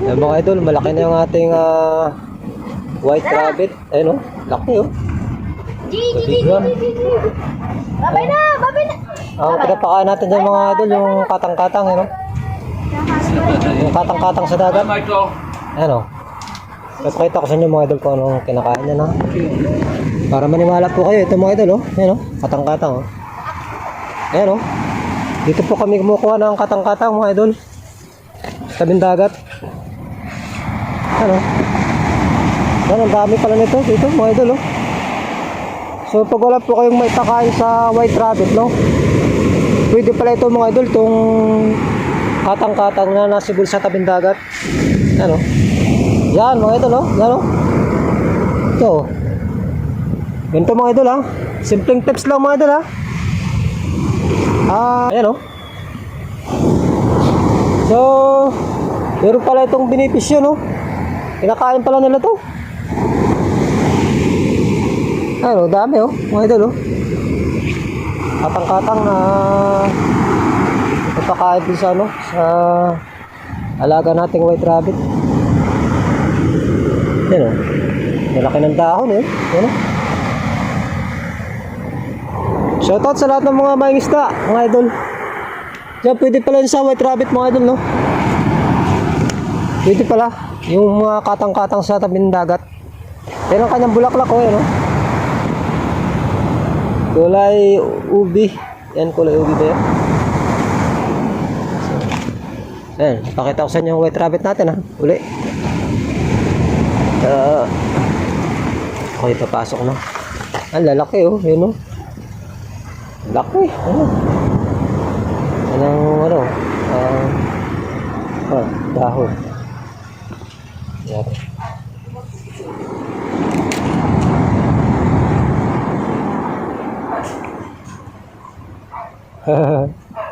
Ayan mga idol, malaki na yung ating ah, white rabbit. Ayun oh, laki oh. Big one. Babay na! Babay na! Ang pinapakaan natin dyan mga idol, yung katang-katang, ano? Yung katang-katang sa dagat. Ano? Papakita ko sa inyo mga idol kung anong kinakain niya na. Para maniwala po kayo, ito mga idol, oh. Ayan, oh. Katang-katang, oh. Ayan, oh. Dito po kami kumukuha ng katang-katang mga idol. Sa dagat. Ano? Ayan, ang dami pala nito dito mga idol, oh. So pag wala po kayong may sa white rabbit, no? Pwede pala ito mga idol, itong katang-katang na nasibol sa tabing dagat. Ano? Yan mga idol, oh. Yan, oh. Ito, oh. Ganito mga idol, ha. Simpleng tips lang mga idol, ha. Ah, ayan, oh. So, meron pala itong benepisyo, no? Kinakain pala nila to. Ano, dami oh, mga idol oh. Katang-katang na ipapakain din sa ano, sa alaga nating white rabbit. Yan oh. Malaki ng dahon eh. Yan oh. Shoutout sa lahat ng mga mangingisda, mga idol. Diyan, pwede pala sa white rabbit, mga idol, no? Pwede pala. Yung mga katang-katang sa tabing dagat. Yan ang kanyang bulaklak, oh, yan, oh. Kulay ubi. Yan, kulay ubi ba yan? So, pakita ko sa inyo yung white rabbit natin ha. Uli. Uh, okay, papasok na. Ang lalaki oh, yun oh. Laki, ano? Anong ano? Ah, ah, dahon. Yan.